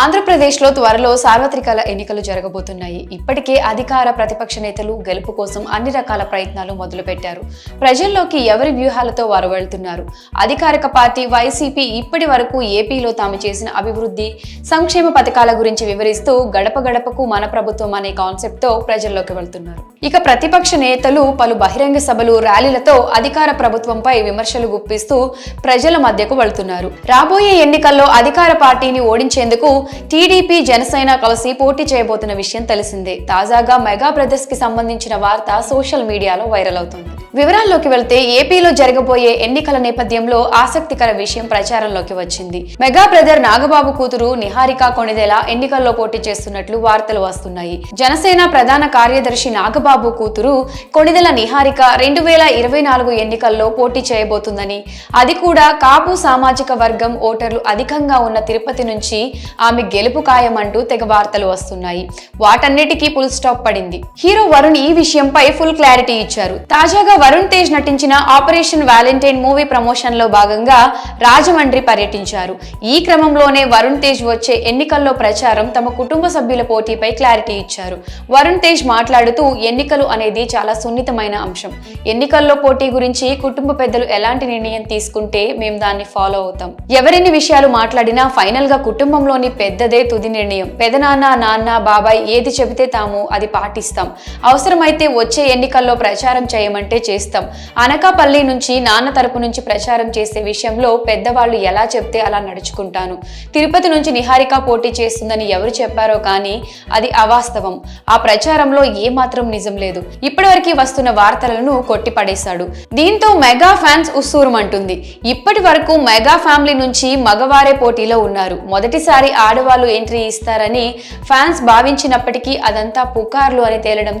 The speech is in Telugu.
ఆంధ్రప్రదేశ్లో త్వరలో సార్వత్రిక ఎన్నికలు జరగబోతున్నాయి. ఇప్పటికే అధికార ప్రతిపక్ష నేతలు గెలుపు కోసం అన్ని రకాల ప్రయత్నాలు మొదలుపెట్టారు. ప్రజల్లోకి ఎవరి వ్యూహాలతో వారు వెళ్తున్నారు? అధికారిక పార్టీ వైసీపీ ఇప్పటి వరకు ఏపీలో తాము చేసిన అభివృద్ధి సంక్షేమ పథకాల గురించి వివరిస్తూ గడప గడపకు మన ప్రభుత్వం అనే కాన్సెప్ట్తో ప్రజల్లోకి వెళ్తున్నారు. ఇక ప్రతిపక్ష నేతలు పలు బహిరంగ సభలు ర్యాలీలతో అధికార ప్రభుత్వంపై విమర్శలు గుప్పిస్తూ ప్రజల మధ్యకు వెళ్తున్నారు. రాబోయే ఎన్నికల్లో అధికార పార్టీని ఓడించేందుకు టీడీపీ జనసేన కలిసి పోటీ చేయబోతున్న విషయం తెలిసిందే. తాజాగా మెగా బ్రదర్స్కి సంబంధించిన వార్త సోషల్ మీడియాలో వైరల్ అవుతుంది. వివరాల్లోకి వెళ్తే ఏపీలో జరగబోయే ఎన్నికల నేపథ్యంలో ఆసక్తికర విషయం ప్రచారంలోకి వచ్చింది. మెగా బ్రదర్ నాగబాబు కూతురు నిహారిక కొణిదెల ఎన్నికల్లో పోటీ చేస్తున్నట్లు వార్తలు వస్తున్నాయి. జనసేన ప్రధాన కార్యదర్శి నాగబాబు కూతురు కొణిదెల నిహారిక రెండు వేల ఇరవై నాలుగు ఎన్నికల్లో పోటీ చేయబోతుందని. అది కూడా కాపు సామాజిక వర్గం ఓటర్లు అధికంగా ఉన్న తిరుపతి నుంచి ఆమె గెలుపు ఖాయమంటూ తెగ వార్తలు వస్తున్నాయి. వాటన్నిటికీ ఫుల్ స్టాప్ పడింది. హీరో వరుణ్ ఈ విషయంపై ఫుల్ క్లారిటీ ఇచ్చారు. తాజాగా వరుణ్ తేజ్ నటించిన ఆపరేషన్ వ్యాలంటైన్ మూవీ ప్రమోషన్లో భాగంగా రాజమండ్రి పర్యటించారు. ఈ క్రమంలోనే వరుణ్ తేజ్ వచ్చే ఎన్నికల్లో ప్రచారం తమ కుటుంబ సభ్యుల పోటీపై క్లారిటీ ఇచ్చారు. వరుణ్ తేజ్ మాట్లాడుతూ ఎన్నికలు అనేది చాలా సున్నితమైన అంశం. ఎన్నికల్లో పోటీ గురించి కుటుంబ పెద్దలు ఎలాంటి నిర్ణయం తీసుకుంటే మేము దాన్ని ఫాలో అవుతాం. ఎవరెన్ని విషయాలు మాట్లాడినా ఫైనల్గా కుటుంబంలోని పెద్దదే తుది నిర్ణయం. పెదనాన్న నాన్న బాబాయ్ ఏది చెబితే తాము అది పాటిస్తాం. అవసరమైతే వచ్చే ఎన్నికల్లో ప్రచారం చేయమంటే చేస్తాం. అనకాపల్లి నుంచి నాన్న తరపు నుంచి ప్రచారం చేసే విషయంలో పెద్దవాళ్ళు ఎలా చెప్తే అలా నడుచుకుంటాను. తిరుపతి నుంచి నిహారిక పోటీ చేస్తుందని ఎవరు చెప్పారో కానీ అది అవాస్తవం. ఆ ప్రచారంలో ఏమాత్రం నిజం లేదు. ఇప్పటివరకు వస్తున్న వార్తలను కొట్టిపడేశాడు. దీంతో మెగా ఫ్యాన్స్ ఉస్సూరుమంటుంది. ఇప్పటి వరకు మెగా ఫ్యామిలీ నుంచి మగవారే పోటీలో ఉన్నారు. మొదటిసారి ఆ ఆడవాళ్ళు ఎంట్రీ ఇస్తారని ఫ్యాన్స్ భావించినప్పటికీ అదంతా పుకార్లు అని తేలడంతో